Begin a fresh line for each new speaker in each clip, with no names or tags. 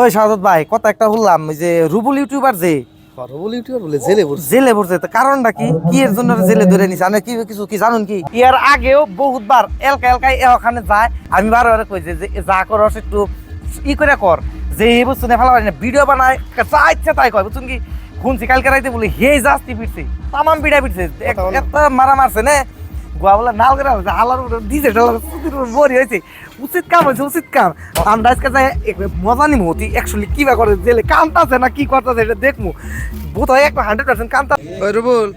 ওই সাদত ভাই কথা একটা বললাম যে রুবুল ইউটিউবার যে।
বলে ইউটিউবার বলে জেলে পড়ছে।
জেলে পড়ছে তো কারণটা কি? কি এর জন্য জেলে ধরে নিছে? আমি কি কিছু কি জানুন কি? ইয়ার আগেও বহুতবার এলকা এলকায় যায়। আমি কই যে যে একটু ই করে কর। যে এই বস্তু নিয়ে ফেলা না ভিডিও বানায় যা ইচ্ছা তাই কয় কি? শুনছি কালকে রাইতে বলি হে জাস্তি পিটছে তামাম পিটছে। একটা মারা মারছে না। গোয়া বলে নাল করে হালার উপরে দিছে ঢালার বরি হয়েছে। উচিত কাম হয়েছে উচিত কাম। আমরা আজকে যাই এক- মজা নিমু অতি অ্যাকচুয়ালি কি বা করে জেলে কামতাছে না কি করতেছে এটা দেখমু। বোধ হয় একটা হান্ড্রেড পার্সেন্ট
ওই রুবুল।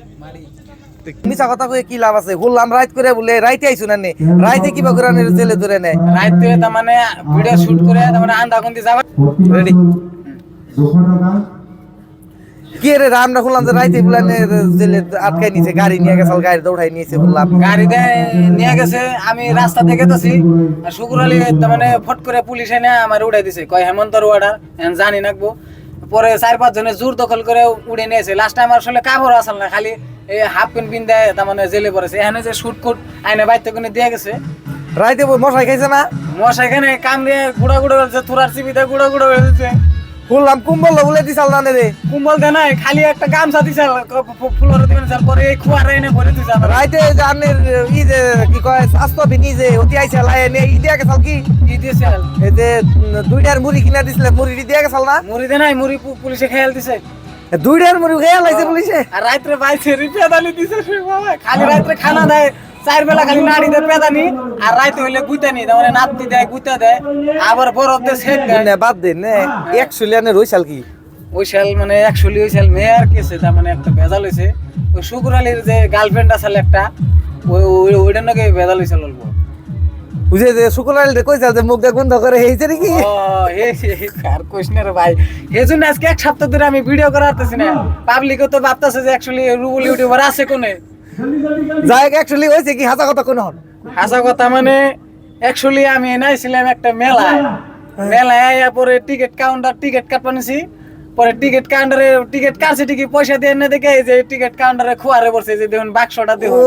মিছা কথা কয়ে কি লাভ আছে? বললাম রাইত করে বলে রাইতে আইসু না নে রাইতে কিবা করে আনে জেলে ধরে নেয়।
রাইতে তার মানে ভিডিও শুট করে তার মানে আন্দা কোন যাবে।
রেডি কি রে আমরা শুনলাম যে রাইতে বলে জেলে আটকাই নিছে গাড়ি নিয়ে গেছে গাড়ি দৌড়াই নিয়েছে বললাম।
গাড়িতে নিয়ে গেছে আমি রাস্তা দেখে আর শুকুর আলী মানে ফট করে পুলিশ এনে আমার উড়াই দিছে। কয় হেমন্তর ওয়ার্ডার জানি নাকবো পরে চার পাঁচ জনে জোর দখল করে উড়ে নিয়েছে। লাস্ট টাইম আসলে কাপড় আসল না খালি এই হাফ প্যান্ট পিন দেয় তার মানে জেলে পড়েছে। এখানে যে শুট কুট আইনে বাইতে কোনে দিয়ে গেছে।
রাইতে মশাই খাইছে না?
মশা এখানে কাম দিয়ে গুড়া গুড়া হয়েছে তুরার চিবিতে গুড়া গুড়া হয়েছে
বললাম কুম্বল বলে দিছাল না রে।
কুম্বল দে নাই খালি একটা গামছা দিছে ফুলের দিবেন স্যার পরে এই খুয়ারে এনে ভরে দিছে
রাইতে জানের ই যে কি কয় স্বাস্থ্য ভিনি যে অতি আইছে লাই নে ই দিয়া গেছাল কি?
ই দিয়েছে
এই যে দুইটার মুড়ি কিনা দিছিলে মুড়ি দিয়া গেছাল না
মুড়ি দে নাই মুড়ি পুলিশে খেয়াল দিছে।
দুইটার মুড়ি খেয়ে লাইছে পুলিশে?
আর রাত্রে বাইছে রিপে দালি দিছে বাবা খালি রাত্রে খানা দেয়। চার বেলা খালি পেদানি আর রাতে হইলে তার মানে নাতি দেয় গুইতা দেয় আবার বরফ দিয়ে সেক দেয়।
বাদ দে নে আনে রইছাল কি?
ওই সাল মানে একচুয়ালি ওই সাল মেয়ার কেসে তার মানে একটা ভেজাল হয়েছে ওই শুকুর আলীর যে গার্লফ্রেন্ড আসলে একটা ওই ওই- ওইটার নাকি ভেজাল হয়েছিল অল্প
বুঝে যে শুক্রবার কইছাল যে গন্ধ করে হয়েছে নাকি?
আর কইস না রে ভাই। এই আজকে এক সপ্তাহ ধরে আমি ভিডিও করাতেছি না। পাবলিকও তো ভাবতেছে যে অ্যাকচুয়ালি রুবুল ইউটিউবার আছে কোনে?
যাই একচুয়ালি হয়েছে কি? হাসা কথা কোন? হন
আসা কথা মানে অ্যাকচুয়ালি আমি এনাইছিলাম একটা মেলায়। মেলায় আইয়া পরে টিকিট কাউন্টার টিকিট কাটপানিছি পরে টিকিট কাউন্টারে টিকিট কাটছে টিকিট পয়সা দিয়ে এনে দেখে এই যে টিকিট কাউন্টারে খুয়ারে পড়ছে যে দেখুন বাক্সটা দেখুন।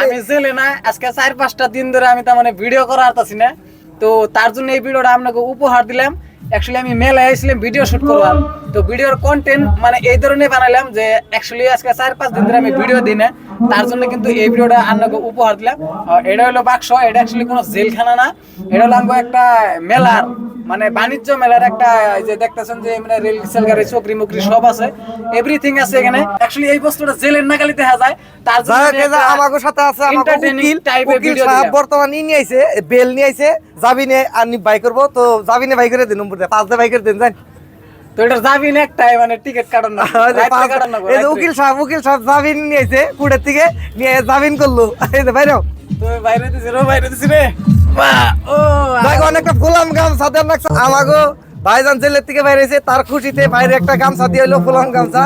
আমি জেলে না আজকে চার পাঁচটা দিন ধরে আমি তার মানে ভিডিও করা আরতাছি না। তো তার জন্য এই ভিডিওটা আপনাকে উপহার দিলাম। অ্যাকচুয়ালি আমি মেলায় আসলাম ভিডিও শুট করলাম। তো ভিডিওর কন্টেন্ট মানে এই ধরনের বানাইলাম যে অ্যাকচুয়ালি আজকে চার পাঁচ দিন ধরে আমি ভিডিও দিই না। তার জন্য কিন্তু এই ভিডিওটা আপনাকে উপহার দিলাম। এটা হলো বাক্স, এটা অ্যাকচুয়ালি কোনো জেলখানা না। এটা হলো একটা মেলার মানে বাণিজ্য মেলার একটা এই যে দেখতেছেন যে মানে রেল সেল গাড়ি চকরি মুকরি সব আছে। এভরিথিং আছে এখানে। অ্যাকচুয়ালি এই বস্তুটা জেলের নাগালি দেখা যায়। তার জন্য
যাই
আমি
হোক, এই যে
একটা
আমাকে সাথে আছে আমাকে উকিল। উকিল সাহেব বর্তমান ই নিয়ে আইছে বেল নিয়ে আইছে। জাবিনে আর নি বাই করব। তো জাবিনে বাই করে দিন নম্বর পাঁচ দে বাই করে দিন জান।
তো এটা যাবি না একটাই মানে টিকিট কাটার না। কাটার না
এই উকিল সাহেব উকিল সাহেব জাবিন নিয়ে আইছে কুড়ের থেকে নিয়ে জামিন করল। এই যে বাইরেও।
তুমি বাইরে দিছি রে বাইরে দিছি রে।
দেখ অনেকটা গোলাম গামছা দেন রাখছে। আমাগো ভাইজান জেলের থেকে বাইরে তার খুশিতে বাইরে একটা গামছা দিয়ে হইল ফুলাম গামছা।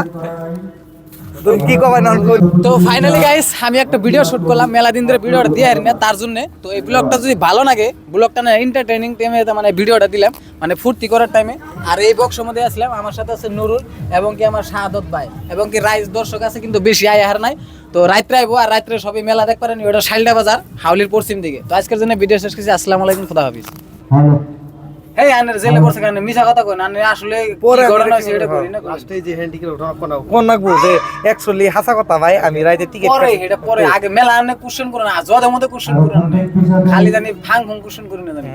তো ফাইনালি গাইস আমি একটা ভিডিও শুট করলাম, মেলা দিন ধরে ভিডিওটা দিয়ে না তার জন্য। তো এই ব্লগটা যদি ভালো লাগে ব্লগটা না এন্টারটেইনিং টাইমে মানে ভিডিওটা দিলাম মানে ফুর্তি করার টাইমে আর এই বক্স মধ্যে আসলাম, আমার সাথে আছে নুরুল এবং কি আমার শাহাদত ভাই এবং কি রাইস দর্শক আছে, কিন্তু বেশি আয় হার নাই। তো রাত্রে আইবো, আর রাত্রে সবাই মেলা দেখতে পারেন ওটা শাইলডা বাজার, হাউলির পশ্চিম দিকে। তো আজকের জন্য ভিডিও শেষ করছি, আসসালামু আলাইকুম, খুদা হাফিজ। হেই আনের জেলে পড়ছে কেন? মিছা কথা কই না? আনের আসলে
পরে
ঘটনা হইছে এটা করি না করি না।
লাস্টে যে হ্যান্ডিকে ওঠা কোনা
কোন যে অ্যাকচুয়ালি হাসা কথা ভাই আমি রাইতে টিকেট
পরে এটা পরে। আগে মেলা আনে কোশ্চেন করে না জদের মধ্যে কোশ্চেন করে না। খালি জানি ফাং ফাং কোশ্চেন করে না জানি।